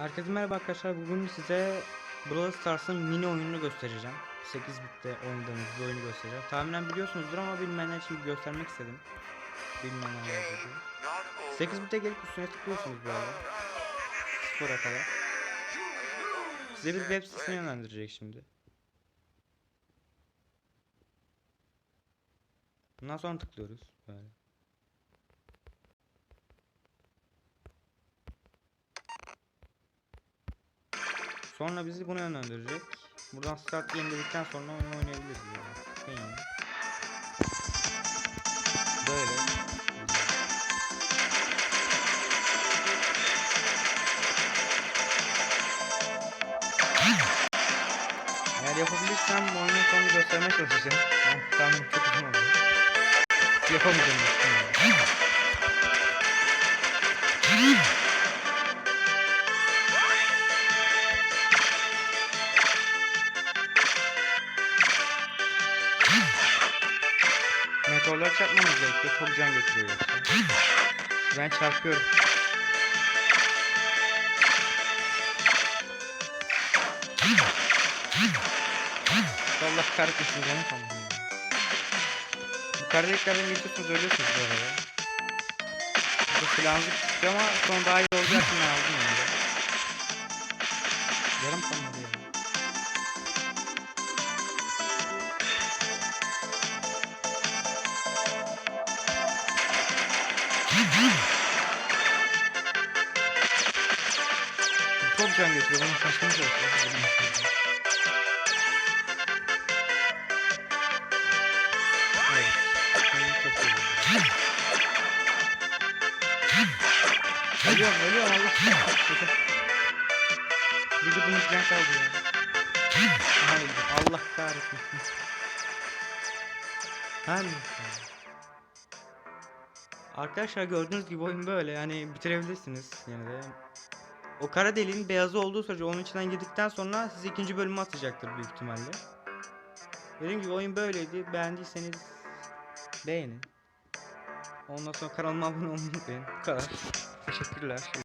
Herkese merhaba arkadaşlar. Bugün size Brawl Stars'ın mini oyununu göstereceğim. 8 bitte oynadığımız bir oyunu göstereceğim. Tahminen biliyorsunuzdur ama bilmeyenler için göstermek istedim. Bilmeyenler dedi. 8 bitte gelip üstüne tıklıyorsunuz böyle. Spora kadar. Size bir web sitesine yönlendirecek şimdi. Bundan sonra tıklıyoruz böyle. Sonra bizi buna yönlendirecek. Buradan start game sonra oyunu oynayabiliriz yani. Böyle. Eğer yapabilirsem bu oyunun sonunu göstermeye çalışacağım. Ama tahminim çok uzun oldu. Yapamayacağım. Meteorlar çarpmamız gerekiyor. Çok can götürüyor. Ben çarpıyorum. Allah kahretmesin canım tamam. Yukarıdakilerden geçiyorsunuz ölüyorsunuz bu arada. Bu silahınızı tutuyor ama sonra daha iyi olacak mı aldım yani. Yarım kalmadı ya. Çok can götürüyor. Bunun şey çok iyi. Ölüyorum, ölüyorum. Bir de bunun can kaldı ya. Hayır, Allah kahretmesin. Neyse. Arkadaşlar gördüğünüz gibi oyun böyle yani bitirebilirsiniz yine de. O kara deliğin beyazı olduğu sürece onun içinden girdikten sonra sizi ikinci bölüme atacaktır büyük ihtimalle. Dediğim gibi oyun böyleydi. Beğendiyseniz beğenin. Ondan sonra kanalıma abone olmayı unutmayın. Bu kadar. Teşekkürler.